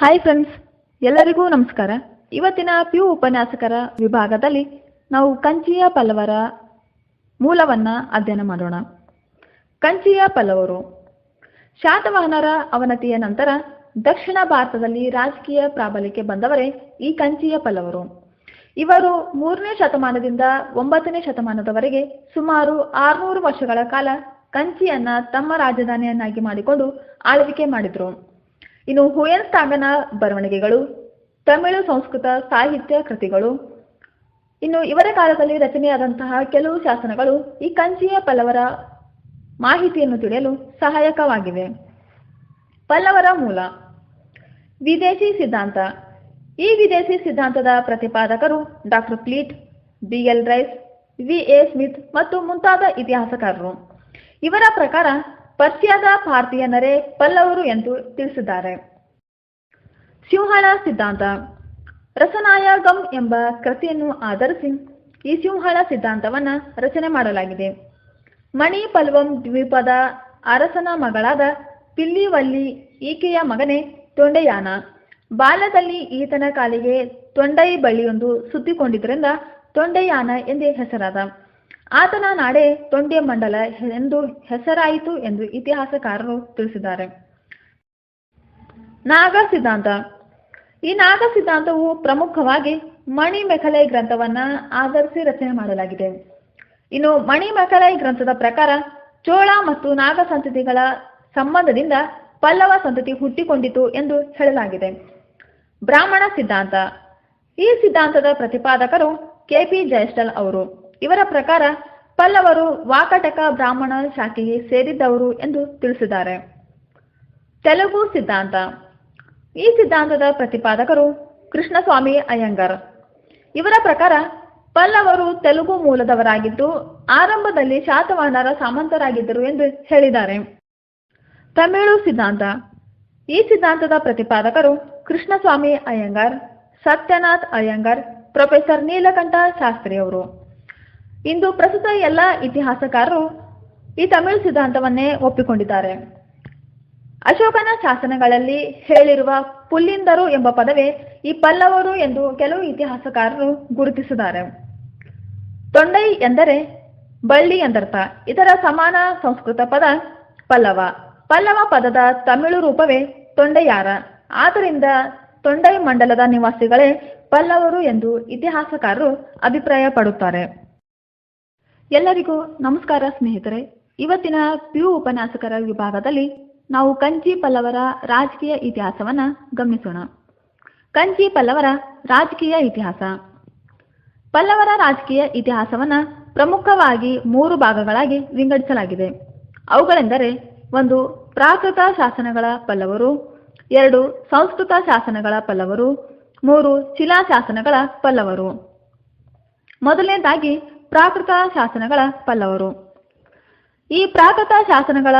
Hi friends ಎಲ್ಲರಿಗೂ ನಮಸ್ಕಾರ. ಇವತ್ತಿನ ಪಿ ಯು ಉಪನ್ಯಾಸಕರ ವಿಭಾಗದಲ್ಲಿ ನಾವು ಕಂಚಿಯ ಪಲ್ಲವರ ಮೂಲವನ್ನ ಅಧ್ಯಯನ ಮಾಡೋಣ. ಕಂಚಿಯ ಪಲ್ಲವರು ಶಾತವಾಹನರ ಅವನತಿಯ ನಂತರ ದಕ್ಷಿಣ ಭಾರತದಲ್ಲಿ ರಾಜಕೀಯ ಪ್ರಾಬಲ್ಯಕ್ಕೆ ಬಂದವರೇ ಈ ಕಂಚಿಯ ಪಲ್ಲವರು ಇವರು ಮೂರನೇ ಶತಮಾನದಿಂದ ಒಂಬತ್ತನೇ ಶತಮಾನದವರೆಗೆ ಸುಮಾರು ಆರುನೂರು ವರ್ಷಗಳ ಕಾಲ ಕಂಚಿಯನ್ನ ತಮ್ಮ ರಾಜಧಾನಿಯನ್ನಾಗಿ ಮಾಡಿಕೊಂಡು ಆಳ್ವಿಕೆ ಮಾಡಿದ್ರು. ಇನ್ನು ಹುಯನ್ ಸಾಂಗನ ಬರವಣಿಗೆಗಳು, ತಮಿಳು ಸಂಸ್ಕೃತ ಸಾಹಿತ್ಯ ಕೃತಿಗಳು, ಇನ್ನು ಇವರ ಕಾಲದಲ್ಲಿ ರಚನೆಯಾದಂತಹ ಕೆಲವು ಶಾಸನಗಳು ಈ ಕಂಚಿಯ ಪಲ್ಲವರ ಮಾಹಿತಿಯನ್ನು ತಿಳಿಯಲು ಸಹಾಯಕವಾಗಿವೆ. ಪಲ್ಲವರ ಮೂಲ, ವಿದೇಶಿ ಸಿದ್ಧಾಂತ. ಈ ವಿದೇಶಿ ಸಿದ್ಧಾಂತದ ಪ್ರತಿಪಾದಕರು doctor Fleet, B L Rice, V A Smith ಮತ್ತು ಮುಂತಾದ ಇತಿಹಾಸಕಾರರು. ಇವರ ಪ್ರಕಾರ ಪರ್ಷಿಯಾದ ಭಾರತೀಯನರೇ ಪಲ್ಲವರು ಎಂದು ತಿಳಿಸಿದ್ದಾರೆ. ಸಿಂಹಳ ಸಿದ್ಧಾಂತ. ರಸನಾಯಗಂ ಎಂಬ ಕೃತಿಯನ್ನು ಆಧರಿಸಿ ಈ ಸಿಂಹಳ ಸಿದ್ಧಾಂತವನ್ನ ರಚನೆ ಮಾಡಲಾಗಿದೆ. ಮಣಿ ಪಲ್ವಂ ದ್ವೀಪದ ಅರಸನ ಮಗಳಾದ ಪಿಲ್ಲಿವಲ್ಲಿ ಈಕೆಯ ಮಗನೇ ತೊಂಡೆಯಾನ. ಬಾಲ್ಯದಲ್ಲಿ ಈತನ ಕಾಲಿಗೆ ತೊಂಡೈ ಬಳ್ಳಿಯೊಂದು ಸುತ್ತಿಕೊಂಡಿದ್ದರಿಂದ ತೊಂಡೆಯಾನ ಎಂದೇ ಹೆಸರಾದ. ಆತನ ನಾಡೆ ತೊಂಡ್ಯ ಮಂಡಲ ಎಂದು ಹೆಸರಾಯಿತು ಎಂದು ಇತಿಹಾಸಕಾರರು ತಿಳಿಸಿದ್ದಾರೆ. ನಾಗ ಸಿದ್ಧಾಂತ. ಈ ನಾಗ ಸಿದ್ಧಾಂತವು ಪ್ರಮುಖವಾಗಿ ಮಣಿಮೆಖಲೈ ಗ್ರಂಥವನ್ನ ಆಧರಿಸಿ ರಚನೆ ಮಾಡಲಾಗಿದೆ. ಇನ್ನು ಮಣಿ ಮೆಖಲೈ ಗ್ರಂಥದ ಪ್ರಕಾರ ಚೋಳ ಮತ್ತು ನಾಗ ಸಂತತಿಗಳ ಸಂಬಂಧದಿಂದ ಪಲ್ಲವ ಸಂತತಿ ಹುಟ್ಟಿಕೊಂಡಿತು ಎಂದು ಹೇಳಲಾಗಿದೆ. ಬ್ರಾಹ್ಮಣ ಸಿದ್ಧಾಂತ. ಈ ಸಿದ್ಧಾಂತದ ಪ್ರತಿಪಾದಕರು ಕೆಪಿ ಜಯಸ್ಟಲ್ ಅವರು. ಇವರ ಪ್ರಕಾರ ಪಲ್ಲವರು ವಾಕಟಕ ಬ್ರಾಹ್ಮಣ ಶಾಖೆಗೆ ಸೇರಿದ್ದವರು ಎಂದು ತಿಳಿಸಿದ್ದಾರೆ. ತೆಲುಗು ಸಿದ್ಧಾಂತ. ಈ ಸಿದ್ಧಾಂತದ ಪ್ರತಿಪಾದಕರು ಕೃಷ್ಣಸ್ವಾಮಿ ಅಯ್ಯಂಗಾರ್. ಇವರ ಪ್ರಕಾರ ಪಲ್ಲವರು ತೆಲುಗು ಮೂಲದವರಾಗಿದ್ದು, ಆರಂಭದಲ್ಲಿ ಶಾತವಾಹನರ ಸಾಮಂತರಾಗಿದ್ದರು ಎಂದು ಹೇಳಿದ್ದಾರೆ. ತಮಿಳು ಸಿದ್ಧಾಂತ. ಈ ಸಿದ್ಧಾಂತದ ಪ್ರತಿಪಾದಕರು ಕೃಷ್ಣಸ್ವಾಮಿ ಅಯ್ಯಂಗಾರ್, ಸತ್ಯನಾಥ್ ಅಯ್ಯಂಗಾರ್, ಪ್ರೊಫೆಸರ್ ನೀಲಕಂಠ ಶಾಸ್ತ್ರಿ ಅವರು ಇಂದು ಪ್ರಸ್ತುತ ಎಲ್ಲ ಇತಿಹಾಸಕಾರರು ಈ ತಮಿಳು ಸಿದ್ಧಾಂತವನ್ನೇ ಒಪ್ಪಿಕೊಂಡಿದ್ದಾರೆ. ಅಶೋಕನ ಶಾಸನಗಳಲ್ಲಿ ಹೇಳಿರುವ ಪುಲ್ಲಿಂದರು ಎಂಬ ಪದವೇ ಈ ಪಲ್ಲವರು ಎಂದು ಕೆಲವು ಇತಿಹಾಸಕಾರರು ಗುರುತಿಸಿದ್ದಾರೆ. ತೊಂಡೈ ಎಂದರೆ ಬಳ್ಳಿ ಎಂದರ್ಥ. ಇದರ ಸಮಾನ ಸಂಸ್ಕೃತ ಪದ ಪಲ್ಲವ. ಪಲ್ಲವ ಪದದ ತಮಿಳು ರೂಪವೇ ತೊಂಡೆಯಾರ. ಆದ್ದರಿಂದ ತೊಂಡೈ ಮಂಡಲದ ನಿವಾಸಿಗಳೇ ಪಲ್ಲವರು ಎಂದು ಇತಿಹಾಸಕಾರರು ಅಭಿಪ್ರಾಯ ಪಡುತ್ತಾರೆ ಎಲ್ಲರಿಗೂ ನಮಸ್ಕಾರ ಸ್ನೇಹಿತರೆ. ಇವತ್ತಿನ ಪಿಯು ಉಪನ್ಯಾಸಕರ ವಿಭಾಗದಲ್ಲಿ ನಾವು ಕಂಚಿ ಪಲ್ಲವರ ರಾಜಕೀಯ ಇತಿಹಾಸವನ್ನ ಗಮನಿಸೋಣ. ಕಂಚಿ ಪಲ್ಲವರ ರಾಜಕೀಯ ಇತಿಹಾಸ. ಪಲ್ಲವರ ರಾಜಕೀಯ ಇತಿಹಾಸವನ್ನ ಪ್ರಮುಖವಾಗಿ ಮೂರು ಭಾಗಗಳಾಗಿ ವಿಂಗಡಿಸಲಾಗಿದೆ. ಅವುಗಳೆಂದರೆ ಒಂದು ಪ್ರಾಕೃತ ಶಾಸನಗಳ ಪಲ್ಲವರು, ಎರಡು ಸಂಸ್ಕೃತ ಶಾಸನಗಳ ಪಲ್ಲವರು, ಮೂರು ಶಿಲಾಶಾಸನಗಳ ಪಲ್ಲವರು. ಮೊದಲನೇದಾಗಿ ಪ್ರಾಕೃತ ಶಾಸನಗಳ ಪಲ್ಲವರು. ಈ ಪ್ರಾಕೃತ ಶಾಸನಗಳ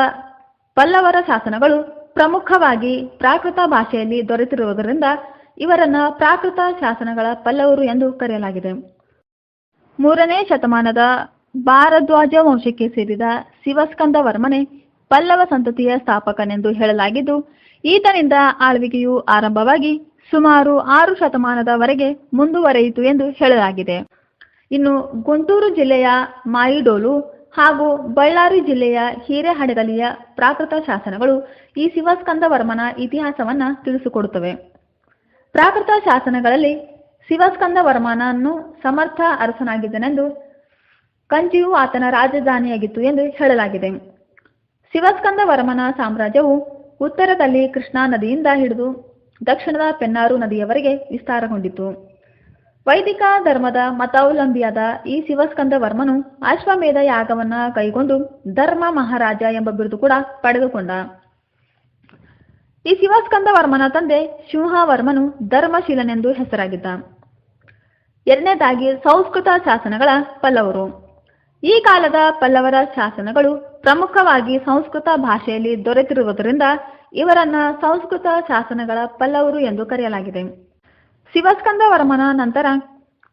ಪಲ್ಲವರ ಶಾಸನಗಳು ಪ್ರಮುಖವಾಗಿ ಪ್ರಾಕೃತ ಭಾಷೆಯಲ್ಲಿ ದೊರೆತಿರುವುದರಿಂದ ಇವರನ್ನ ಪ್ರಾಕೃತ ಶಾಸನಗಳ ಪಲ್ಲವರು ಎಂದು ಕರೆಯಲಾಗಿದೆ. ಮೂರನೇ ಶತಮಾನದ ಭಾರದ್ವಾಜ ವಂಶಕ್ಕೆ ಸೇರಿದ ಶಿವಸ್ಕಂದ ವರ್ಮನೆ ಪಲ್ಲವ ಸಂತತಿಯ ಸ್ಥಾಪಕನೆಂದು ಹೇಳಲಾಗಿದ್ದು, ಈತನಿಂದ ಆಳ್ವಿಕೆಯು ಆರಂಭವಾಗಿ ಸುಮಾರು ಆರು ಶತಮಾನದವರೆಗೆ ಮುಂದುವರೆಯಿತು ಎಂದು ಹೇಳಲಾಗಿದೆ. ಇನ್ನು ಗುಂಟೂರು ಜಿಲ್ಲೆಯ ಮಾಯಿಡೋಲು ಹಾಗೂ ಬಳ್ಳಾರಿ ಜಿಲ್ಲೆಯ ಹಿರೇಹಡಗಲಿಯ ಪ್ರಾಕೃತ ಶಾಸನಗಳು ಈ ಶಿವಸ್ಕಂದವರ್ಮನ ಇತಿಹಾಸವನ್ನ ತಿಳಿಸಿಕೊಡುತ್ತವೆ. ಪ್ರಾಕೃತ ಶಾಸನಗಳಲ್ಲಿ ಶಿವಸ್ಕಂದ ವರ್ಮನನ್ನು ಸಮರ್ಥ ಅರಸನಾಗಿದ್ದನೆಂದು ಕಂಚಿಯು ಆತನ ರಾಜಧಾನಿಯಾಗಿತ್ತು ಎಂದು ಹೇಳಲಾಗಿದೆ. ಶಿವಸ್ಕಂದವರ್ಮನ ಸಾಮ್ರಾಜ್ಯವು ಉತ್ತರದಲ್ಲಿ ಕೃಷ್ಣಾ ನದಿಯಿಂದ ಹಿಡಿದು ದಕ್ಷಿಣದ ಪೆನ್ನಾರು ನದಿಯವರೆಗೆ ವಿಸ್ತಾರಗೊಂಡಿತು ವೈದಿಕ ಧರ್ಮದ ಮತಾವಲಂಬಿಯಾದ ಈ ಶಿವಸ್ಕಂದ ವರ್ಮನು ಅಶ್ವಮೇಧ ಯಾಗವನ್ನ ಕೈಗೊಂಡು ಧರ್ಮ ಮಹಾರಾಜ ಎಂಬ ಬಿರುದು ಕೂಡ ಪಡೆದುಕೊಂಡ. ಈ ಶಿವಸ್ಕಂದ ವರ್ಮನ ತಂದೆ ಸಿಂಹವರ್ಮನು ಧರ್ಮಶೀಲನೆಂದು ಹೆಸರಾಗಿದ್ದ. ಎರಡನೇದಾಗಿ ಸಂಸ್ಕೃತ ಶಾಸನಗಳ ಪಲ್ಲವರು. ಈ ಕಾಲದ ಪಲ್ಲವರ ಶಾಸನಗಳು ಪ್ರಮುಖವಾಗಿ ಸಂಸ್ಕೃತ ಭಾಷೆಯಲ್ಲಿ ದೊರೆತಿರುವುದರಿಂದ ಇವರನ್ನ ಸಂಸ್ಕೃತ ಶಾಸನಗಳ ಪಲ್ಲವರು ಎಂದು ಕರೆಯಲಾಗಿದೆ. ಶಿವಸ್ಕಂದ ವರ್ಮನ ನಂತರ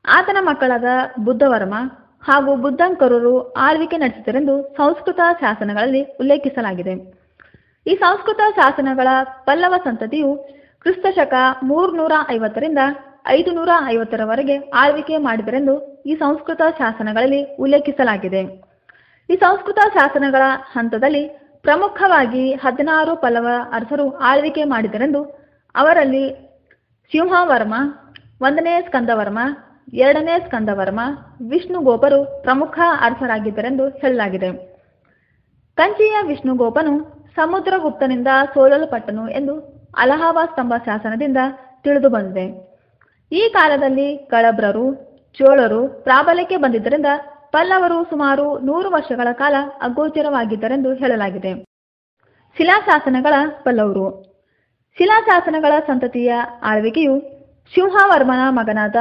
ಆತನ ಮಕ್ಕಳಾದ ಬುದ್ಧವರ್ಮ ಹಾಗೂ ಬುದ್ಧಂಕರರು ಆಳ್ವಿಕೆ ನಡೆಸಿದರೆಂದು ಸಂಸ್ಕೃತ ಶಾಸನಗಳಲ್ಲಿ ಉಲ್ಲೇಖಿಸಲಾಗಿದೆ. ಈ ಸಂಸ್ಕೃತ ಶಾಸನಗಳ ಪಲ್ಲವ ಸಂತತಿಯು ಕ್ರಿಸ್ತ ಶಕ ಮೂರ್ನೂರ ಐವತ್ತರಿಂದ ಐದು ನೂರ ಐವತ್ತರವರೆಗೆ ಆಳ್ವಿಕೆ ಮಾಡಿದರೆಂದು ಈ ಸಂಸ್ಕೃತ ಶಾಸನಗಳಲ್ಲಿ ಉಲ್ಲೇಖಿಸಲಾಗಿದೆ. ಈ ಸಂಸ್ಕೃತ ಶಾಸನಗಳ ಹಂತದಲ್ಲಿ ಪ್ರಮುಖವಾಗಿ ಹದಿನಾರು ಪಲ್ಲವ ಅರಸರು ಆಳ್ವಿಕೆ ಮಾಡಿದರೆಂದು ಅವರಲ್ಲಿ ಸಿಂಹವರ್ಮ, ಒಂದನೇ ಸ್ಕಂದವರ್ಮ, ಎರಡನೇ ಸ್ಕಂದವರ್ಮ ವಿಷ್ಣುಗೋಪರು ಪ್ರಮುಖ ಅರಸರಾಗಿದ್ದರೆಂದು ಹೇಳಲಾಗಿದೆ. ಕಂಚಿಯ ವಿಷ್ಣುಗೋಪನು ಸಮುದ್ರಗುಪ್ತನಿಂದ ಸೋಲಲ್ಪಟ್ಟನು ಎಂದು ಅಲಹಾಬಾದ್ ಸ್ತಂಭ ಶಾಸನದಿಂದ ತಿಳಿದು ಬಂದಿದೆ. ಈ ಕಾಲದಲ್ಲಿ ಕಳಬ್ರರು, ಚೋಳರು ಪ್ರಾಬಲ್ಯಕ್ಕೆ ಬಂದಿದ್ದರಿಂದ ಪಲ್ಲವರು ಸುಮಾರು ನೂರು ವರ್ಷಗಳ ಕಾಲ ಅಗೋಚರವಾಗಿದ್ದರೆಂದು ಹೇಳಲಾಗಿದೆ. ಶಿಲಾಶಾಸನಗಳ ಪಲ್ಲವರು. ಶಿಲಾಶಾಸನಗಳ ಸಂತತಿಯ ಆಳ್ವಿಕೆಯು ಸಿಂಹವರ್ಮನ ಮಗನಾದ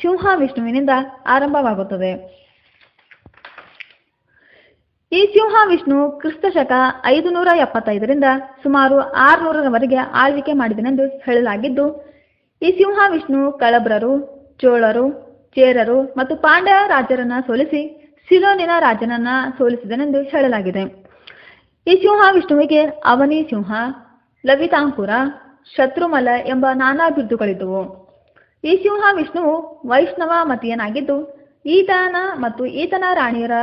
ಸಿಂಹ ವಿಷ್ಣುವಿನಿಂದ ಆರಂಭವಾಗುತ್ತದೆ. ಈ ಸಿಂಹ ವಿಷ್ಣು ಕ್ರಿಸ್ತಶಕ ಐದು ನೂರ ಎಪ್ಪತ್ತೈದರಿಂದ ಸುಮಾರು ಆರುನೂರರವರೆಗೆ ಆಳ್ವಿಕೆ ಮಾಡಿದನೆಂದು ಹೇಳಲಾಗಿದ್ದು, ಈ ಸಿಂಹ ವಿಷ್ಣು ಕಳಬ್ರರು, ಚೋಳರು, ಚೇರರು ಮತ್ತು ಪಾಂಡ್ಯ ರಾಜರನ್ನ ಸೋಲಿಸಿ ಸಿಲೋನಿನ ರಾಜನನ್ನ ಸೋಲಿಸಿದನೆಂದು ಹೇಳಲಾಗಿದೆ. ಈ ಸಿಂಹ ವಿಷ್ಣುವಿಗೆ ಅವನಿ ಸಿಂಹ ಲವಿತಾಂಕುರ ಶತ್ರುಮಲ ಎಂಬ ನಾನಾ ಬಿರುದುಗಳಿದ್ದುವು ಈ ಸಿಂಹ ವಿಷ್ಣುವು ವೈಷ್ಣವ ಮತಿಯನಾಗಿದ್ದು, ಈತನ ಮತ್ತು ಈತನ ರಾಣಿಯರ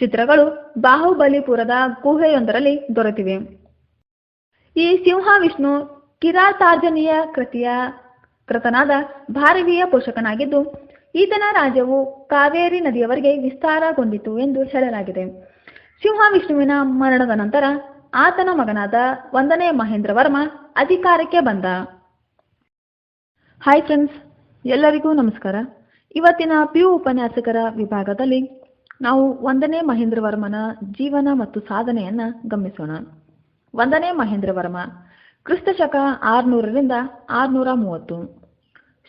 ಚಿತ್ರಗಳು ಬಾಹುಬಲಿಪುರದ ಗುಹೆಯೊಂದರಲ್ಲಿ ದೊರೆತಿವೆ. ಈ ಸಿಂಹ ವಿಷ್ಣು ಕಿರಾತಾರ್ಜನೀಯ ಕೃತಿಯ ಕೃತನಾದ ಭಾರವೀಯ ಪೋಷಕನಾಗಿದ್ದು, ಈತನ ರಾಜ್ಯವು ಕಾವೇರಿ ನದಿಯವರೆಗೆ ವಿಸ್ತಾರಗೊಂಡಿತು ಎಂದು ಹೇಳಲಾಗಿದೆ. ಸಿಂಹ ವಿಷ್ಣುವಿನ ಮರಣದ ನಂತರ ಆತನ ಮಗನಾದ ಒಂದನೇ ಮಹೇಂದ್ರವರ್ಮ ಅಧಿಕಾರಕ್ಕೆ ಬಂದ. ಹಾಯ್ ಫ್ರೆಂಡ್ಸ್ ಎಲ್ಲರಿಗೂ ನಮಸ್ಕಾರ. ಇವತ್ತಿನ ಪಿ ಯು ಉಪನ್ಯಾಸಕರ ವಿಭಾಗದಲ್ಲಿ ನಾವು ಒಂದನೇ ಮಹೇಂದ್ರವರ್ಮನ ಜೀವನ ಮತ್ತು ಸಾಧನೆಯನ್ನ ಗಮನಿಸೋಣ. ಒಂದನೇ ಮಹೇಂದ್ರವರ್ಮ ಕ್ರಿಸ್ತ ಶಕ ಆರುನೂರರಿಂದ ಆರುನೂರ ಮೂವತ್ತು.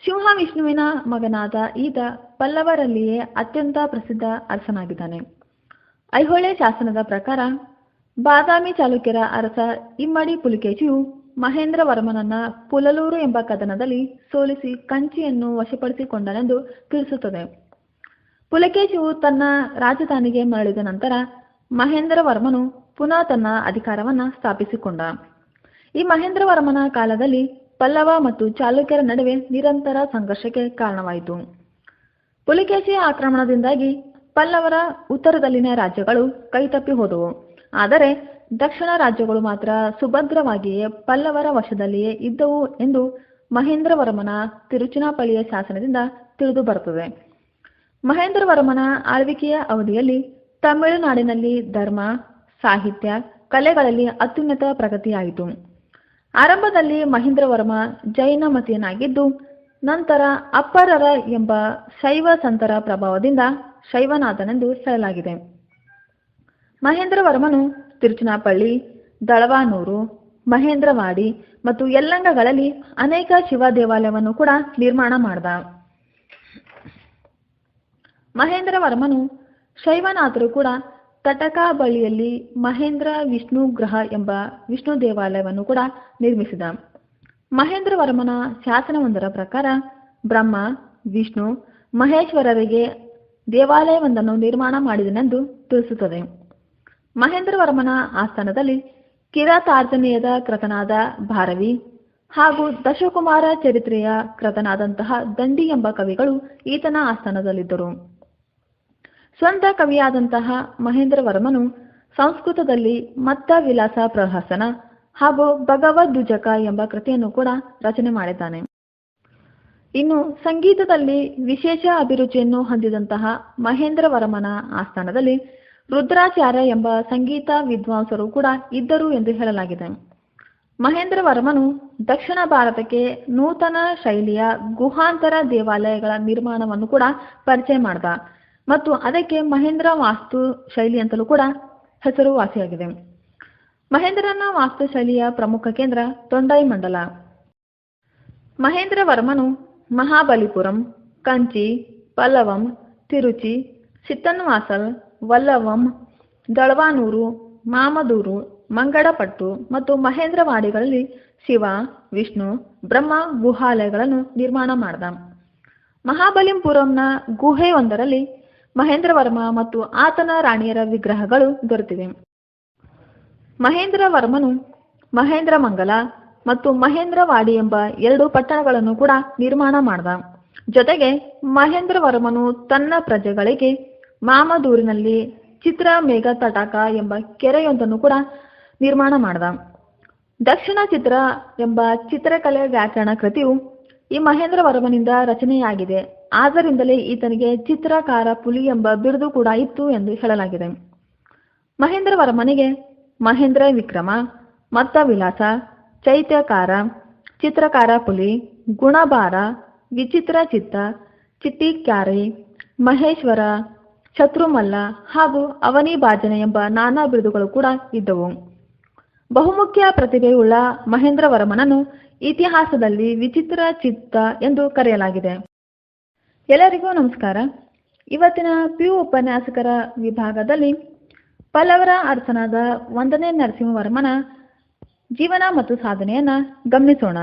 ಸಿಂಹ ವಿಷ್ಣುವಿನ ಮಗನಾದ ಈತ ಪಲ್ಲವರಲ್ಲಿಯೇ ಅತ್ಯಂತ ಪ್ರಸಿದ್ಧ ಅರಸನಾಗಿದ್ದಾನೆ. ಐಹೊಳೆ ಶಾಸನದ ಪ್ರಕಾರ ಬಾದಾಮಿ ಚಾಲುಕ್ಯರ ಅರಸ ಇಮ್ಮಡಿ ಪುಲಿಕೇಶಿಯು ಮಹೇಂದ್ರವರ್ಮನನ್ನ ಪುಲಲೂರು ಎಂಬ ಕದನದಲ್ಲಿ ಸೋಲಿಸಿ ಕಂಚಿಯನ್ನು ವಶಪಡಿಸಿಕೊಂಡನೆಂದು ತಿಳಿಸುತ್ತದೆ. ಪುಲಕೇಶಿಯು ತನ್ನ ರಾಜಧಾನಿಗೆ ಮರಳಿದ ನಂತರ ಮಹೇಂದ್ರವರ್ಮನು ಪುನಃ ತನ್ನ ಅಧಿಕಾರವನ್ನ ಸ್ಥಾಪಿಸಿಕೊಂಡ. ಈ ಮಹೇಂದ್ರವರ್ಮನ ಕಾಲದಲ್ಲಿ ಪಲ್ಲವ ಮತ್ತು ಚಾಲುಕ್ಯರ ನಡುವೆ ನಿರಂತರ ಸಂಘರ್ಷಕ್ಕೆ ಕಾರಣವಾಯಿತು. ಪುಲಿಕೇಶಿಯ ಆಕ್ರಮಣದಿಂದಾಗಿ ಪಲ್ಲವರ ಉತ್ತರದಲ್ಲಿನ ರಾಜ್ಯಗಳು ಕೈತಪ್ಪಿ ಹೋದವು. ಆದರೆ ದಕ್ಷಿಣ ರಾಜ್ಯಗಳು ಮಾತ್ರ ಸುಭದ್ರವಾಗಿಯೇ ಪಲ್ಲವರ ವಶದಲ್ಲಿಯೇ ಇದ್ದವು ಎಂದು ಮಹೇಂದ್ರವರ್ಮನ ತಿರುಚುನಾಪಳ್ಳಿಯ ಶಾಸನದಿಂದ ತಿಳಿದು ಬರುತ್ತದೆ. ಮಹೇಂದ್ರವರ್ಮನ ಆಳ್ವಿಕೆಯ ಅವಧಿಯಲ್ಲಿ ತಮಿಳುನಾಡಿನಲ್ಲಿ ಧರ್ಮ, ಸಾಹಿತ್ಯ, ಕಲೆಗಳಲ್ಲಿ ಅತ್ಯುನ್ನತ ಪ್ರಗತಿಯಾಯಿತು. ಆರಂಭದಲ್ಲಿ ಮಹೇಂದ್ರವರ್ಮ ಜೈನ ಮತೀಯನಾಗಿದ್ದು ನಂತರ ಅಪ್ಪರರ ಎಂಬ ಶೈವ ಸಂತರ ಪ್ರಭಾವದಿಂದ ಶೈವನಾಥನೆಂದು ಹೇಳಲಾಗಿದೆ ಮಹೇಂದ್ರವರ್ಮನು ತಿರುಚನಾಪಳ್ಳಿ, ದಳವಾನೂರು, ಮಹೇಂದ್ರವಾಡಿ ಮತ್ತು ಯಲ್ಲಂಗಗಳಲ್ಲಿ ಅನೇಕ ಶಿವ ದೇವಾಲಯವನ್ನು ಕೂಡ ನಿರ್ಮಾಣ ಮಾಡಿದ. ಮಹೇಂದ್ರವರ್ಮನು ಶೈವನಾಥರು ಕೂಡ ತಟಕ ಬಳಿಯಲ್ಲಿ ಮಹೇಂದ್ರ ವಿಷ್ಣು ಗ್ರಹ ಎಂಬ ವಿಷ್ಣು ದೇವಾಲಯವನ್ನು ಕೂಡ ನಿರ್ಮಿಸಿದ. ಮಹೇಂದ್ರವರ್ಮನ ಶಾಸನವೊಂದರ ಪ್ರಕಾರ ಬ್ರಹ್ಮ, ವಿಷ್ಣು, ಮಹೇಶ್ವರರಿಗೆ ದೇವಾಲಯವೊಂದನ್ನು ನಿರ್ಮಾಣ ಮಾಡಿದನೆಂದು ತಿಳಿಸುತ್ತದೆ. ಮಹೇಂದ್ರವರ್ಮನ ಆಸ್ಥಾನದಲ್ಲಿ ಕಿರಾತಾರ್ಜನೀಯದ ಕೃತನಾದ ಭಾರವಿ ಹಾಗೂ ದಶಕುಮಾರ ಚರಿತ್ರೆಯ ಕೃತನಾದಂತಹ ದಂಡಿ ಎಂಬ ಕವಿಗಳು ಈತನ ಆಸ್ಥಾನದಲ್ಲಿದ್ದರು. ಸ್ವಂತ ಕವಿಯಾದಂತಹ ಮಹೇಂದ್ರವರ್ಮನು ಸಂಸ್ಕೃತದಲ್ಲಿ ಮತ್ತ ವಿಲಾಸ ಪ್ರಹಸನ ಹಾಗೂ ಭಗವದ್ದುಜಕ ಎಂಬ ಕೃತಿಯನ್ನು ಕೂಡ ರಚನೆ ಮಾಡಿದ್ದಾನೆ. ಇನ್ನು ಸಂಗೀತದಲ್ಲಿ ವಿಶೇಷ ಅಭಿರುಚಿಯನ್ನು ಹೊಂದಿದಂತಹ ಮಹೇಂದ್ರವರ್ಮನ ಆಸ್ಥಾನದಲ್ಲಿ ರುದ್ರಾಚಾರ್ಯ ಎಂಬ ಸಂಗೀತ ವಿದ್ವಾಂಸರು ಕೂಡ ಇದ್ದರು ಎಂದು ಹೇಳಲಾಗಿದೆ. ಮಹೇಂದ್ರವರ್ಮನು ದಕ್ಷಿಣ ಭಾರತಕ್ಕೆ ನೂತನ ಶೈಲಿಯ ಗುಹಾಂತರ ದೇವಾಲಯಗಳ ನಿರ್ಮಾಣವನ್ನು ಕೂಡ ಪರಿಚಯ ಮಾಡಿದ ಮತ್ತು ಅದಕ್ಕೆ ಮಹೇಂದ್ರ ವಾಸ್ತು ಶೈಲಿ ಅಂತಲೂ ಕೂಡ ಹೆಸರುವಾಸಿಯಾಗಿದೆ. ಮಹೇಂದ್ರನ ವಾಸ್ತುಶೈಲಿಯ ಪ್ರಮುಖ ಕೇಂದ್ರ ತೊಂಡೈ ಮಂಡಲ. ಮಹೇಂದ್ರವರ್ಮನು ಮಹಾಬಲಿಪುರಂ, ಕಂಚಿ, ಪಲ್ಲವಂ, ತಿರುಚಿ, ಸಿತ್ತನ್ವಾಸಲ್ ವಲ್ಲವಂ, ದಳವಾನೂರು, ಮಾಮದೂರು, ಮಂಗಡಪಟ್ಟು ಮತ್ತು ಮಹೇಂದ್ರವಾಡಿಗಳಲ್ಲಿ ಶಿವ, ವಿಷ್ಣು, ಬ್ರಹ್ಮ ಗುಹಾಲಯಗಳನ್ನು ನಿರ್ಮಾಣ ಮಾಡಿದ. ಮಹಾಬಲಿಂಪುರಂನ ಗುಹೆಯೊಂದರಲ್ಲಿ ಮಹೇಂದ್ರವರ್ಮ ಮತ್ತು ಆತನ ರಾಣಿಯರ ವಿಗ್ರಹಗಳು ದೊರೆತಿವೆ. ಮಹೇಂದ್ರವರ್ಮನು ಮಹೇಂದ್ರ ಮಂಗಲ ಮತ್ತು ಮಹೇಂದ್ರವಾಡಿ ಎಂಬ ಎರಡು ಪಟ್ಟಣಗಳನ್ನು ಕೂಡ ನಿರ್ಮಾಣ ಮಾಡಿದ. ಜೊತೆಗೆ ಮಹೇಂದ್ರವರ್ಮನು ತನ್ನ ಪ್ರಜೆಗಳಿಗೆ ಮಾಮದೂರಿನಲ್ಲಿ ಚಿತ್ರ ಮೇಘ ತಟಾಕ ಎಂಬ ಕೆರೆಯೊಂದನ್ನು ಕೂಡ ನಿರ್ಮಾಣ ಮಾಡಿದ. ದಕ್ಷಿಣ ಚಿತ್ರ ಎಂಬ ಚಿತ್ರಕಲೆ ವ್ಯಾಕರಣ ಕೃತಿಯು ಈ ಮಹೇಂದ್ರವರ್ಮನಿಂದ ರಚನೆಯಾಗಿದೆ. ಆದ್ದರಿಂದಲೇ ಈತನಿಗೆ ಚಿತ್ರಕಾರ ಪುಲಿ ಎಂಬ ಬಿರುದು ಕೂಡ ಇತ್ತು ಎಂದು ಹೇಳಲಾಗಿದೆ. ಮಹೇಂದ್ರವರ್ಮನಿಗೆ ಮಹೇಂದ್ರ ವಿಕ್ರಮ, ಮತ್ತ ವಿಲಾಸ, ಚೈತ್ಯಕಾರ, ಚಿತ್ರಕಾರ ಪುಲಿ, ಗುಣಭಾರ, ವಿಚಿತ್ರ ಚಿತ್ತ, ಚಿಟ್ಟಿಕ್ಯಾರಿ, ಮಹೇಶ್ವರ ಶತ್ರುಮಲ್ಲ ಹಾಗೂ ಅವನಿ ಬಾಜನೆ ಎಂಬ ನಾನಾ ಬಿರುದುಗಳು ಕೂಡ ಇದ್ದವು. ಬಹುಮುಖ್ಯ ಪ್ರತಿಭೆಯುಳ್ಳ ಮಹೇಂದ್ರವರ್ಮನನ್ನು ಇತಿಹಾಸದಲ್ಲಿ ವಿಚಿತ್ರ ಚಿತ್ತ ಎಂದು ಕರೆಯಲಾಗಿದೆ. ಎಲ್ಲರಿಗೂ ನಮಸ್ಕಾರ. ಇವತ್ತಿನ ಪಿ ಉಪನ್ಯಾಸಕರ ವಿಭಾಗದಲ್ಲಿ ಪಲ್ಲವರ ಅರಸನಾದ ಒಂದನೇ ನರಸಿಂಹವರ್ಮನ ಜೀವನ ಮತ್ತು ಸಾಧನೆಯನ್ನ ಗಮನಿಸೋಣ.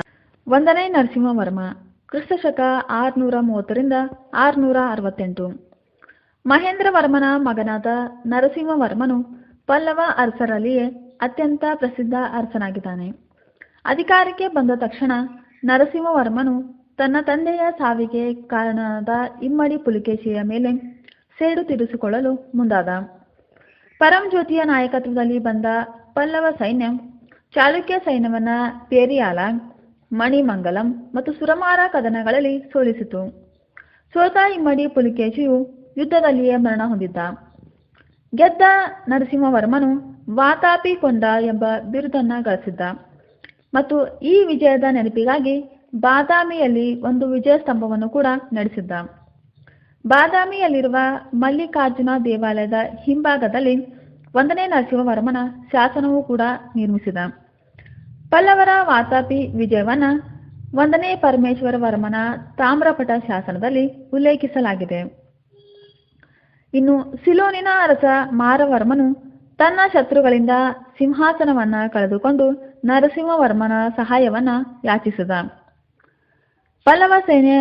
ಒಂದನೇ ನರಸಿಂಹವರ್ಮ, ಕ್ರಿಸ್ತಶಕ ಆರುನೂರ ಮೂವತ್ತರಿಂದ ಆರುನೂರ ಅರವತ್ತೆಂಟು. ಮಹೇಂದ್ರವರ್ಮನ ಮಗನಾದ ನರಸಿಂಹವರ್ಮನು ಪಲ್ಲವ ಅರಸರಲ್ಲಿಯೇ ಅತ್ಯಂತ ಪ್ರಸಿದ್ಧ ಅರಸನಾಗಿದ್ದಾನೆ. ಅಧಿಕಾರಕ್ಕೆ ಬಂದ ತಕ್ಷಣ ನರಸಿಂಹವರ್ಮನು ತನ್ನ ತಂದೆಯ ಸಾವಿಗೆ ಕಾರಣನಾದ ಇಮ್ಮಡಿ ಪುಲಿಕೇಶಿಯ ಮೇಲೆ ಸೇಡು ತೀರಿಸಿಕೊಳ್ಳಲು ಮುಂದಾದ. ಪರಂಜ್ಯೋತಿಯ ನಾಯಕತ್ವದಲ್ಲಿ ಬಂದ ಪಲ್ಲವ ಸೈನ್ಯ, ಚಾಲುಕ್ಯ ಸೈನ್ಯವನ್ನ ಪೇರಿಯಾಲ, ಮಣಿಮಂಗಲಂ ಮತ್ತು ಸುರಮಾರ ಕದನಗಳಲ್ಲಿ ಸೋಲಿಸಿತು. ಸೋತ ಇಮ್ಮಡಿ ಪುಲಿಕೇಶಿಯು ಯುದ್ಧದಲ್ಲಿಯೇ ಮರಣ ಹೊಂದಿದ್ದ. ಗೆದ್ದ ನರಸಿಂಹವರ್ಮನು ವಾತಾಪಿ ಕೊಂಡ ಎಂಬ ಬಿರುದನ್ನ ಗಳಿಸಿದ್ದ. ಮತ್ತು ಈ ವಿಜಯದ ನೆನಪಿಗಾಗಿ ಬಾದಾಮಿಯಲ್ಲಿ ಒಂದು ವಿಜಯ ಸ್ತಂಭವನ್ನು ಕೂಡ ನಡೆಸಿದ್ದ. ಬಾದಾಮಿಯಲ್ಲಿರುವ ಮಲ್ಲಿಕಾರ್ಜುನ ದೇವಾಲಯದ ಹಿಂಭಾಗದಲ್ಲಿ ಒಂದನೇ ನರಸಿಂಹವರ್ಮನ ಶಾಸನವೂ ಕೂಡ ನಿರ್ಮಿಸಿದ. ಪಲ್ಲವರ ವಾತಾಪಿ ವಿಜಯವನ್ನ ಒಂದನೇ ಪರಮೇಶ್ವರ ವರ್ಮನ ತಾಮ್ರಪಟ ಶಾಸನದಲ್ಲಿ ಉಲ್ಲೇಖಿಸಲಾಗಿದೆ. ಇನ್ನು ಸಿಲೋನಿನ ಅರಸ ಮಾರವರ್ಮನು ತನ್ನ ಶತ್ರುಗಳಿಂದ ಸಿಂಹಾಸನವನ್ನ ಕಳೆದುಕೊಂಡು ನರಸಿಂಹವರ್ಮನ ಸಹಾಯವನ್ನ ಯಾಚಿಸಿದ. ಪಲ್ಲವ ಸೇನೆ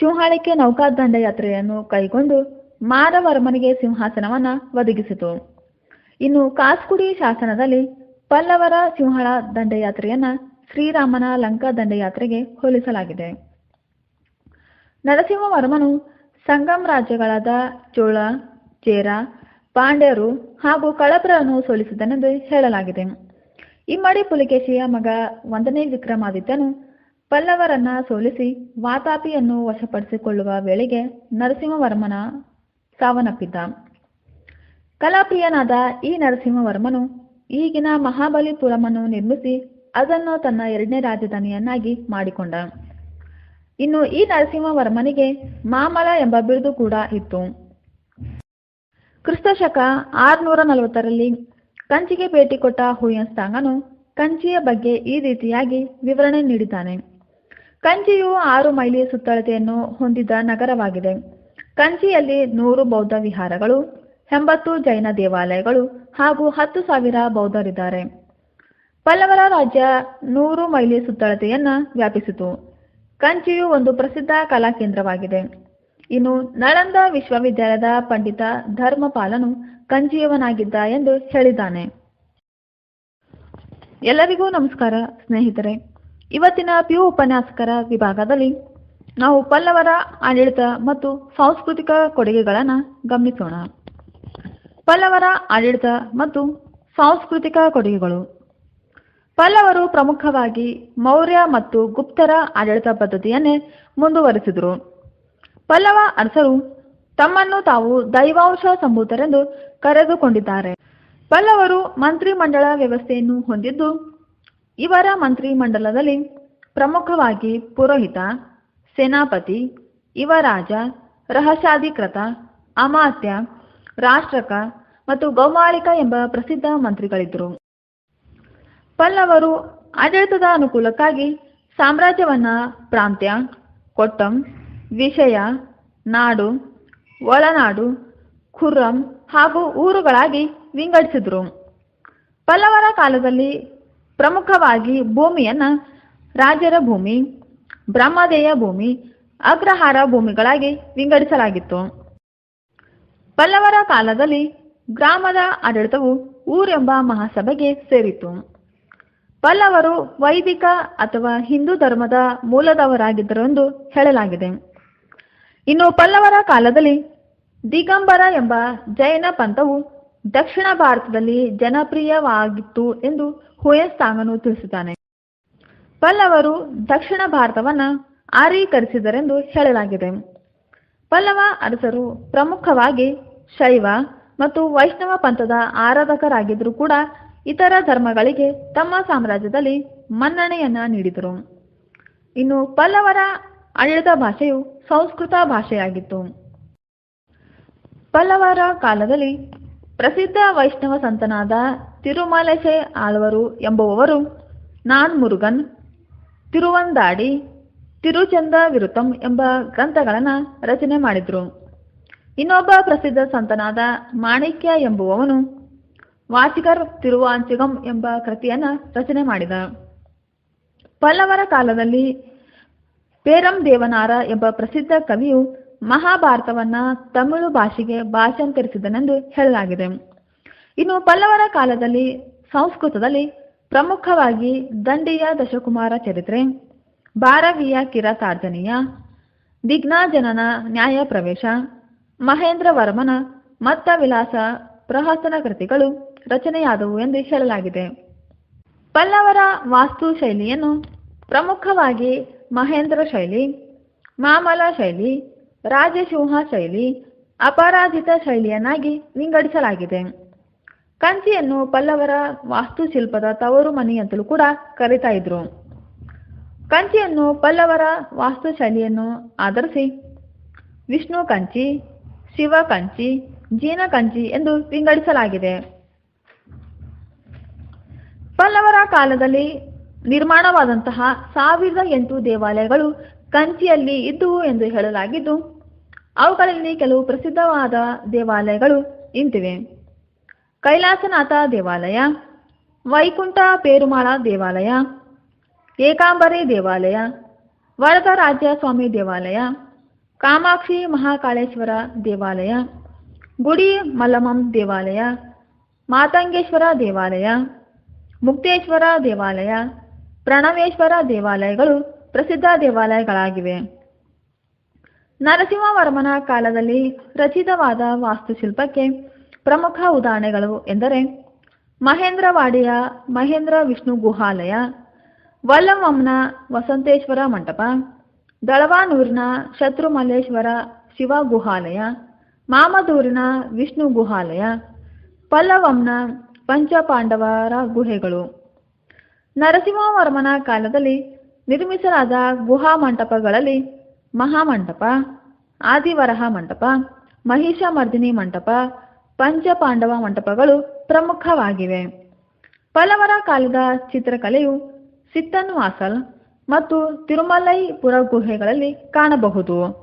ಚೂಹಾಳಿಕೆ ನೌಕಾದಂಡ ಯಾತ್ರೆಯನ್ನು ಕೈಗೊಂಡು ಮಾರವರ್ಮನಿಗೆ ಸಿಂಹಾಸನವನ್ನ ಒದಗಿಸಿತು. ಇನ್ನು ಕಾಸ್ಕುಡಿ ಶಾಸನದಲ್ಲಿ ಪಲ್ಲವರ ಸಿಂಹಳ ದಂಡಯಾತ್ರೆಯನ್ನ ಶ್ರೀರಾಮನ ಲಂಕಾ ದಂಡಯಾತ್ರೆಗೆ ಹೋಲಿಸಲಾಗಿದೆ. ನರಸಿಂಹವರ್ಮನು ಸಂಗಮ್ ರಾಜ್ಯಗಳಾದ ಚೋಳ ಚೇರ ಪಾಂಡ್ಯರು ಹಾಗೂ ಕಳಬ್ರನ್ನು ಸೋಲಿಸಿದನೆಂದು ಹೇಳಲಾಗಿದೆ. ಇಮ್ಮಡಿ ಪುಲಿಕೇಶಿಯ ಮಗ ಒಂದನೇ ವಿಕ್ರಮಾದಿತ್ಯನು ಪಲ್ಲವರನ್ನ ಸೋಲಿಸಿ ವಾತಾಪಿಯನ್ನು ವಶಪಡಿಸಿಕೊಳ್ಳುವ ವೇಳೆಗೆ ನರಸಿಂಹವರ್ಮನ ಸಾವನ್ನಪ್ಪಿದ್ದ. ಕಲಾಪ್ರಿಯನಾದ ಈ ನರಸಿಂಹವರ್ಮನು ಈಗಿನ ಮಹಾಬಲಿಪುರಮನ್ನು ನಿರ್ಮಿಸಿ ಅದನ್ನು ತನ್ನ ಎರಡನೇ ರಾಜಧಾನಿಯನ್ನಾಗಿ ಮಾಡಿಕೊಂಡ. ಇನ್ನು ಈ ನರಸಿಂಹವರ್ಮನಿಗೆ ಮಾಮಲ ಎಂಬ ಬಿರುದು ಕೂಡ ಇತ್ತು. ಕ್ರಿಸ್ತಶಕ ಆರುನೂರ ನಲವತ್ತರಲ್ಲಿ ಕಂಚಿಗೆ ಭೇಟಿ ಕೊಟ್ಟ ಹುಯನ್ಸ್ತಾಂಗನು ಕಂಚಿಯ ಬಗ್ಗೆ ಈ ರೀತಿಯಾಗಿ ವಿವರಣೆ ನೀಡಿದ್ದಾನೆ. ಕಂಚಿಯು ಆರು ಮೈಲಿ ಸುತ್ತಳತೆಯನ್ನು ಹೊಂದಿದ ನಗರವಾಗಿದೆ. ಕಂಚಿಯಲ್ಲಿ ನೂರು ಬೌದ್ಧ ವಿಹಾರಗಳು, ಎಂಬತ್ತು ಜೈನ ದೇವಾಲಯಗಳು ಹಾಗೂ ಹತ್ತು ಸಾವಿರ ಬೌದ್ಧರಿದ್ದಾರೆ. ಪಲ್ಲವರ ರಾಜ್ಯ ನೂರು ಮೈಲಿ ಸುತ್ತಳತೆಯನ್ನ ವ್ಯಾಪಿಸಿತು. ಕಂಚಿಯು ಒಂದು ಪ್ರಸಿದ್ಧ ಕಲಾ ಕೇಂದ್ರವಾಗಿದೆ ಇನ್ನು ನಳಂದ ವಿಶ್ವವಿದ್ಯಾಲಯದ ಪಂಡಿತ ಧರ್ಮಪಾಲನು ಕಂಚಿಯವನಾಗಿದ್ದ ಎಂದು ಹೇಳಿದ್ದಾನೆ. ಎಲ್ಲರಿಗೂ ನಮಸ್ಕಾರ, ಸ್ನೇಹಿತರೆ. ಇವತ್ತಿನ ಪಿ ಉಪನ್ಯಾಸಕರ ವಿಭಾಗದಲ್ಲಿ ನಾವು ಪಲ್ಲವರ, ಆಡಳಿತ ಮತ್ತು ಸಾಂಸ್ಕೃತಿಕ ಕೊಡುಗೆಗಳನ್ನು ಗಮನಿಸೋಣ. ಪಲ್ಲವರ, ಆಡಳಿತ ಮತ್ತು ಸಾಂಸ್ಕೃತಿಕ ಕೊಡುಗೆಗಳು. ಪಲ್ಲವರು ಪ್ರಮುಖವಾಗಿ ಮೌರ್ಯ ಮತ್ತು ಗುಪ್ತರ ಆಡಳಿತ ಪದ್ಧತಿಯನ್ನೇ ಮುಂದುವರಿಸಿದರು. ಪಲ್ಲವ ಅರಸರು ತಮ್ಮನ್ನು ತಾವು ದೈವಾಂಶ ಸಂಭೂತರೆಂದು ಕರೆದುಕೊಂಡಿದ್ದಾರೆ. ಪಲ್ಲವರು ಮಂತ್ರಿಮಂಡಲ ವ್ಯವಸ್ಥೆಯನ್ನು ಹೊಂದಿದ್ದು, ಇವರ ಮಂತ್ರಿಮಂಡಲದಲ್ಲಿ ಪ್ರಮುಖವಾಗಿ ಪುರೋಹಿತ, ಸೇನಾಪತಿ, ಯುವರಾಜ, ರಹಸ್ಯಾಧಿಕೃತ, ಅಮಾತ್ಯ, ರಾಷ್ಟ್ರಕ ಮತ್ತು ಗೌಮಾಳಿಕ ಎಂಬ ಪ್ರಸಿದ್ಧ ಮಂತ್ರಿಗಳಿದ್ದರು. ಪಲ್ಲವರು ಆಡಳಿತದ ಅನುಕೂಲಕ್ಕಾಗಿ ಸಾಮ್ರಾಜ್ಯವನ್ನ ಪ್ರಾಂತ್ಯ, ಕೊಟ್ಟಂ, ವಿಷಯ, ನಾಡು, ಒಳನಾಡು, ಖುರ್ರಂ ಹಾಗೂ ಊರುಗಳಾಗಿ ವಿಂಗಡಿಸಿದ್ರು. ಪಲ್ಲವರ ಕಾಲದಲ್ಲಿ ಪ್ರಮುಖವಾಗಿ ಭೂಮಿಯನ್ನ ರಾಜರ ಭೂಮಿ, ಬ್ರಹ್ಮದೇಯ ಭೂಮಿ, ಅಗ್ರಹಾರ ಭೂಮಿಗಳಾಗಿ ವಿಂಗಡಿಸಲಾಗಿತ್ತು. ಪಲ್ಲವರ ಕಾಲದಲ್ಲಿ ಗ್ರಾಮದ ಆಡಳಿತವು ಊರೆಂಬ ಮಹಾಸಭೆಗೆ ಸೇರಿತು ಪಲ್ಲವರು ವೈದಿಕ ಅಥವಾ ಹಿಂದೂ ಧರ್ಮದ ಮೂಲದವರಾಗಿದ್ದರು ಎಂದು ಹೇಳಲಾಗಿದೆ. ಇನ್ನು ಪಲ್ಲವರ ಕಾಲದಲ್ಲಿ ದಿಗಂಬರ ಎಂಬ ಜೈನ ಪಂಥವು ದಕ್ಷಿಣ ಭಾರತದಲ್ಲಿ ಜನಪ್ರಿಯವಾಗಿತ್ತು ಎಂದು ಹುಯಸ್ತಾಂಗನು ತಿಳಿಸುತ್ತಾನೆ ಪಲ್ಲವರು ದಕ್ಷಿಣ ಭಾರತವನ್ನು ಆರೀಕರಿಸಿದರೆಂದು ಹೇಳಲಾಗಿದೆ. ಪಲ್ಲವ ಅರಸರು ಪ್ರಮುಖವಾಗಿ ಶೈವ ಮತ್ತು ವೈಷ್ಣವ ಪಂಥದ ಆರಾಧಕರಾಗಿದ್ದರೂ ಕೂಡ ಇತರ ಧರ್ಮಗಳಿಗೆ ತಮ್ಮ ಸಾಮ್ರಾಜ್ಯದಲ್ಲಿ ಮನ್ನಣೆಯನ್ನ ನೀಡಿದರು. ಇನ್ನು ಪಲ್ಲವರ ಆಡಳಿತ ಭಾಷೆಯು ಸಂಸ್ಕೃತ ಭಾಷೆಯಾಗಿತ್ತು. ಪಲ್ಲವರ ಕಾಲದಲ್ಲಿ ಪ್ರಸಿದ್ಧ ವೈಷ್ಣವ ಸಂತನಾದ ತಿರುಮಲಸೆ ಆಳ್ವರು ಎಂಬುವವರು ನಾನ್ ಮುರುಗನ್ ತಿರುವಂದಾಡಿ, ತಿರುಚಂದ ವಿರುತಂ ಎಂಬ ಗ್ರಂಥಗಳನ್ನು ರಚನೆ ಮಾಡಿದ್ರು. ಇನ್ನೊಬ್ಬ ಪ್ರಸಿದ್ಧ ಸಂತನಾದ ಮಾಣಿಕ್ಯ ಎಂಬುವವನು ವಾಚಿಕರ್ ತಿರುವಾಂಚಿಗಂ ಎಂಬ ಕೃತಿಯನ್ನ ರಚನೆ ಮಾಡಿದ. ಪಲ್ಲವರ ಕಾಲದಲ್ಲಿ ಪೇರಂ ದೇವನಾರ ಎಂಬ ಪ್ರಸಿದ್ಧ ಕವಿಯು ಮಹಾಭಾರತವನ್ನ ತಮಿಳು ಭಾಷೆಗೆ ಭಾಷಾಂತರಿಸಿದನೆಂದು ಹೇಳಲಾಗಿದೆ. ಇನ್ನು ಪಲ್ಲವರ ಕಾಲದಲ್ಲಿ ಸಂಸ್ಕೃತದಲ್ಲಿ ಪ್ರಮುಖವಾಗಿ ದಂಡಿಯ ದಶಕುಮಾರ ಚರಿತ್ರೆ, ಭಾರವಿಯ ಕಿರತಾರ್ಜನೀಯ, ದಿಗ್ನಾಜನನ ನ್ಯಾಯ ಪ್ರವೇಶ, ಮಹೇಂದ್ರ ವರ್ಮನ ಮತ್ತ ವಿಲಾಸ ಪ್ರಹಸನ ಕೃತಿಗಳು ರಚನೆಯಾದವು ಎಂದು ಹೇಳಲಾಗಿದೆ. ಪಲ್ಲವರ ವಾಸ್ತು ಶೈಲಿಯನ್ನು ಪ್ರಮುಖವಾಗಿ ಮಹೇಂದ್ರ ಶೈಲಿ, ಮಾಮಲ ಶೈಲಿ, ರಾಜಸಿಂಹ ಶೈಲಿ, ಅಪರಾಜಿತ ಶೈಲಿಯನ್ನಾಗಿ ವಿಂಗಡಿಸಲಾಗಿದೆ. ಕಂಚಿಯನ್ನು ಪಲ್ಲವರ ವಾಸ್ತುಶಿಲ್ಪದ ತವರು ಮನೆ ಅಂತಲೂ ಕೂಡ ಕರೀತಾ ಇದ್ರು. ಕಂಚಿಯನ್ನು ಪಲ್ಲವರ ವಾಸ್ತುಶೈಲಿಯನ್ನು ಆಧರಿಸಿ ವಿಷ್ಣು ಕಂಚಿ, ಶಿವ ಕಂಚಿ, ಜೀನ ಕಂಚಿ ಎಂದು ವಿಂಗಡಿಸಲಾಗಿದೆ. ಪಲ್ಲವರ ಕಾಲದಲ್ಲಿ ನಿರ್ಮಾಣವಾದಂತಹ ಸಾವಿರದ ಎಂಟು ದೇವಾಲಯಗಳು ಕಂಚಿಯಲ್ಲಿ ಇದ್ದುವು ಎಂದು ಹೇಳಲಾಗಿದ್ದು, ಅವುಗಳಲ್ಲಿ ಕೆಲವು ಪ್ರಸಿದ್ಧವಾದ ದೇವಾಲಯಗಳು ಇಂತಿವೆ. ಕೈಲಾಸನಾಥ ದೇವಾಲಯ, ವೈಕುಂಠ ಪೇರುಮಾಳ ದೇವಾಲಯ, ಏಕಾಂಬರಿ ದೇವಾಲಯ ವರದರಾಜ್ಯ ಸ್ವಾಮಿ ದೇವಾಲಯ, ಕಾಮಾಕ್ಷಿ ಮಹಾಕಾಳೇಶ್ವರ ದೇವಾಲಯ, ಗುಡಿ ಮಲಮಂ ದೇವಾಲಯ, ಮಾತಂಗೇಶ್ವರ ದೇವಾಲಯ ಮುಕ್ತೇಶ್ವರ ದೇವಾಲಯ, ಪ್ರಣವೇಶ್ವರ ದೇವಾಲಯಗಳು ಪ್ರಸಿದ್ಧ ದೇವಾಲಯಗಳಾಗಿವೆ. ನರಸಿಂಹವರ್ಮನ ಕಾಲದಲ್ಲಿ ರಚಿತವಾದ ವಾಸ್ತುಶಿಲ್ಪಕ್ಕೆ ಪ್ರಮುಖ ಉದಾಹರಣೆಗಳು ಎಂದರೆ ಮಹೇಂದ್ರವಾಡಿಯ ಮಹೇಂದ್ರ ವಿಷ್ಣು ಗುಹಾಲಯ, ವಲ್ಲಮ್ಮನ ವಸಂತೇಶ್ವರ ಮಂಟಪ, ದಳವಾನೂರಿನ ಶತ್ರುಮಲ್ಲೇಶ್ವರ ಶಿವ ಗುಹಾಲಯ, ಮಾಮದೂರಿನ ವಿಷ್ಣು ಗುಹಾಲಯ ಪಲ್ಲವಂನ ಪಂಚಪಾಂಡವರ ಗುಹೆಗಳು. ನರಸಿಂಹವರ್ಮನ ಕಾಲದಲ್ಲಿ ನಿರ್ಮಿಸಲಾದ ಗುಹಾ ಮಂಟಪಗಳಲ್ಲಿ ಮಹಾಮಂಟಪ, ಆದಿವರಹ ಮಂಟಪ, ಮಹಿಷಮರ್ದಿನಿ ಮಂಟಪ, ಪಂಚಪಾಂಡವ ಮಂಟಪಗಳು ಪ್ರಮುಖವಾಗಿವೆ. ಪಲ್ಲವರ ಕಾಲದ ಚಿತ್ರಕಲೆಯು ಸಿತ್ತನ್ವಾಸಲ್ ಮತ್ತು ತಿರುಮಲೈಪುರ ಗುಹೆಗಳಲ್ಲಿ ಕಾಣಬಹುದು.